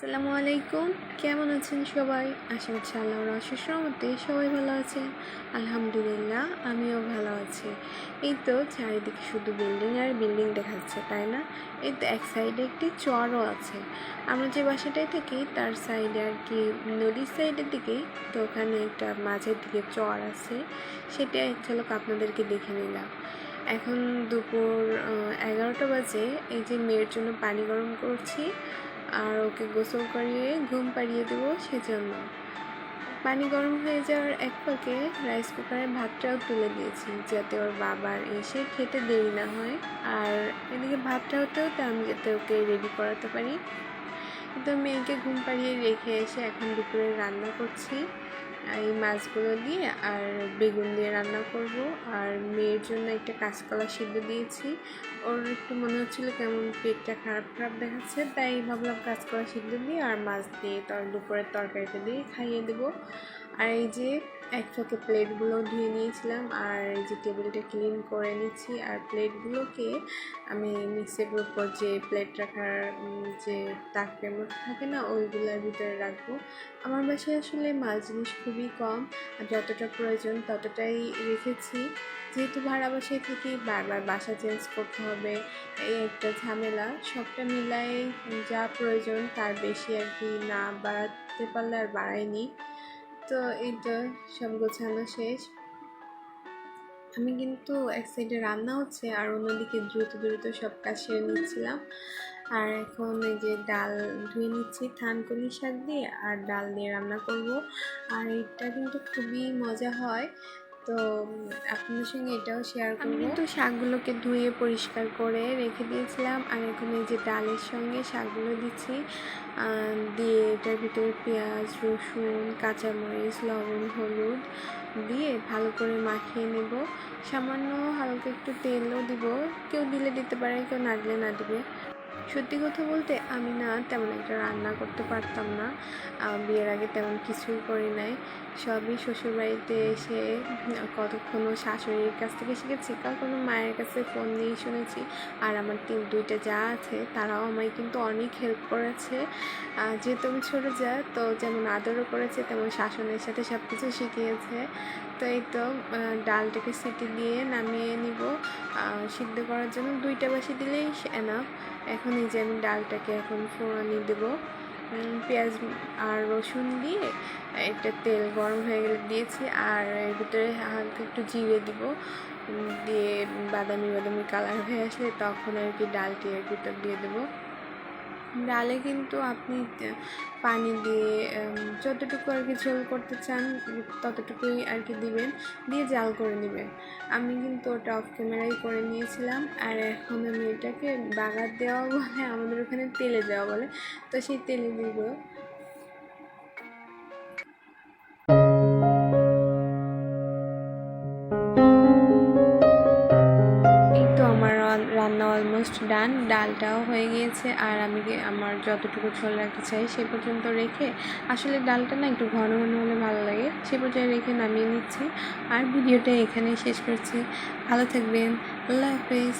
আসসালামু আলাইকুম। কেমন আছেন সবাই? আশা করছি আল্লাহর অশেষ রহমতে সবাই ভালো আছেন। আলহামদুলিল্লাহ, আমিও ভালো আছি। এই তো চারিদিকে শুধু বিল্ডিং আর বিল্ডিং দেখা যাচ্ছে তাই না? এই তো এক সাইডে একটি চরও আছে। আমরা যে বাসাটায় থাকি, তার সাইডে আর কি নদীর সাইডের দিকে তো ওখানে একটা মাঝের দিকে চর আছে। সেটা ঝলক আপনাদেরকে দেখে নিলাম। এখন দুপুর এগারোটা বাজে। এই যে মেয়ের জন্য পানি গরম করছি। আর ওকে গোসল করিয়ে ঘুম পাড়িয়ে দেবো সেজন্য। পানি গরম হয়ে যাওয়ার এক ফাঁকে রাইস কুকারে ভাতটাও তুলে দিয়েছি যাতে ওর বাবার এসে খেতে দেরি না হয়। আর এদিকে ভাতটা হতেও তো আমি যাতে ওকে রেডি করাতে পারি। তো মেয়েকে ঘুম পাড়িয়ে রেখে এসে এখন দুপুরে রান্না করছি। এই মাছগুলো দিয়ে আর বেগুন দিয়ে রান্না করব। আর মেয়ের জন্য একটা কাঁচকলা সিদ্ধ দিয়েছি। ওর একটু মনে হচ্ছিল কেমন পেটটা খারাপ খারাপ দেখাচ্ছে, তাই ভাবলাম কাজ করা সিদ্ধ দিয়ে আর মাছ দিয়ে তর, দুপুরের তরকারিটা দিয়ে খাইয়ে দেবো। আর এই যে এক ফাঁকে প্লেটগুলো ধুয়ে নিয়েছিলাম আর এই যে টেবিলটা ক্লিন করে নিচ্ছি আর প্লেটগুলোকে আমি মিক্সের উপর যে প্লেট রাখার যে তাকের মতো থাকে না, ওইগুলোর ভিতরে রাখব। আমার বাসায় আসলে মাছ জিনিস খুবই কম আর যতটা প্রয়োজন ততটাই রেখেছি। যেহেতু ভাড়া বাসায় থেকে বারবার বাসা চেঞ্জ করতে হবে এই একটা ঝামেলা। সবটা মিলাই যা প্রয়োজন তার বেশি আর কি না বাড়াতে পারলে আর বাড়াইনি তো এই তো সব গোছানো শেষ। আমি কিন্তু এক সাইডে রান্না হচ্ছে আর অন্যদিকে দ্রুত দ্রুত সব কাজ সেরে নিচ্ছিলাম। আর এখন এই যে ডাল ধুয়ে নিচ্ছি থানকুনি শাক দিয়ে আর ডাল দিয়ে রান্না করব। আর এটা কিন্তু খুবই মজা হয়। তো আপনাদের সঙ্গে এটাও শেয়ার করব। কিন্তু শাকগুলোকে ধুয়ে পরিষ্কার করে রেখে দিয়েছিলাম আর এখন এই যে ডালের সঙ্গে শাকগুলো দিচ্ছি দিয়ে এটার ভিতরে পেঁয়াজ রসুন কাঁচামরিচ লবণ হলুদ দিয়ে ভালো করে মাখিয়ে নেব। সামান্য হালকা একটু তেলও দিব। কেউ দিলে দিতে পারে কেউ না দিলে না দিবে। সত্যি কথা বলতে আমি না তেমন একটা রান্না করতে পারতাম না। বিয়ের আগে তেমন কিছুই করি নাই। সবই শ্বশুরবাড়িতে এসে কতক্ষণ ও শাশুড়ির কাছ থেকে শিখেছি, কখনো মায়ের কাছে ফোন নিয়েই শুনেছি। আর আমার তিন, দুইটা যা আছে তারাও আমায় কিন্তু অনেক হেল্প করেছে। যেহেতু আমি ছোটো যা, তো যেমন আদরও করেছে, তেমন শাসনের সাথে সব কিছু শিখিয়েছে। তো এই তো ডালটাকে সিটি দিয়ে নামিয়ে নিব। সিদ্ধ করার জন্য দুইটা বাসি দিলেই এনাফ এখন যে আমি ডালটাকে এখন ফোড়ানি দেব। পেঁয়াজ আর রসুন দিয়ে একটা তেল গরম হয়ে গেলে দিয়েছি আর এর ভিতরে হালকা একটু জিরে দিব। দিয়ে বাদামি বাদামি কালার হয়ে আসলে তখন আর কি ডালটি এর ভিতর দিয়ে দেবো। ডালে কিন্তু আপনি পানি দিয়ে যতটুকু আর কি ঝোল করতে চান, ততটুকুই আর কি দিবেন, দিয়ে জাল করে নেবেন। আমি কিন্তু ওটা অফ ক্যামেরাই করে নিয়েছিলাম, আর এখন আমি এটাকে বাগার দেওয়া বলে, আমাদের ওখানে তেলে দেওয়া বলে, তো সেই তেলে দিব। অলমোস্ট ডান ডালটাও হয়ে গিয়েছে, আর আমি আমার যতটুকু ঝোল রাখতে চাই সে পর্যন্ত রেখে, আসলে ডালটা না একটু ঘন ঘন হলে ভালো লাগে, সে পর্যায়ে রেখে নামিয়ে নিচ্ছি, আর ভিডিওটা এখানেই শেষ করছি, ভালো থাকবেন, আল্লাহ হাফেজ।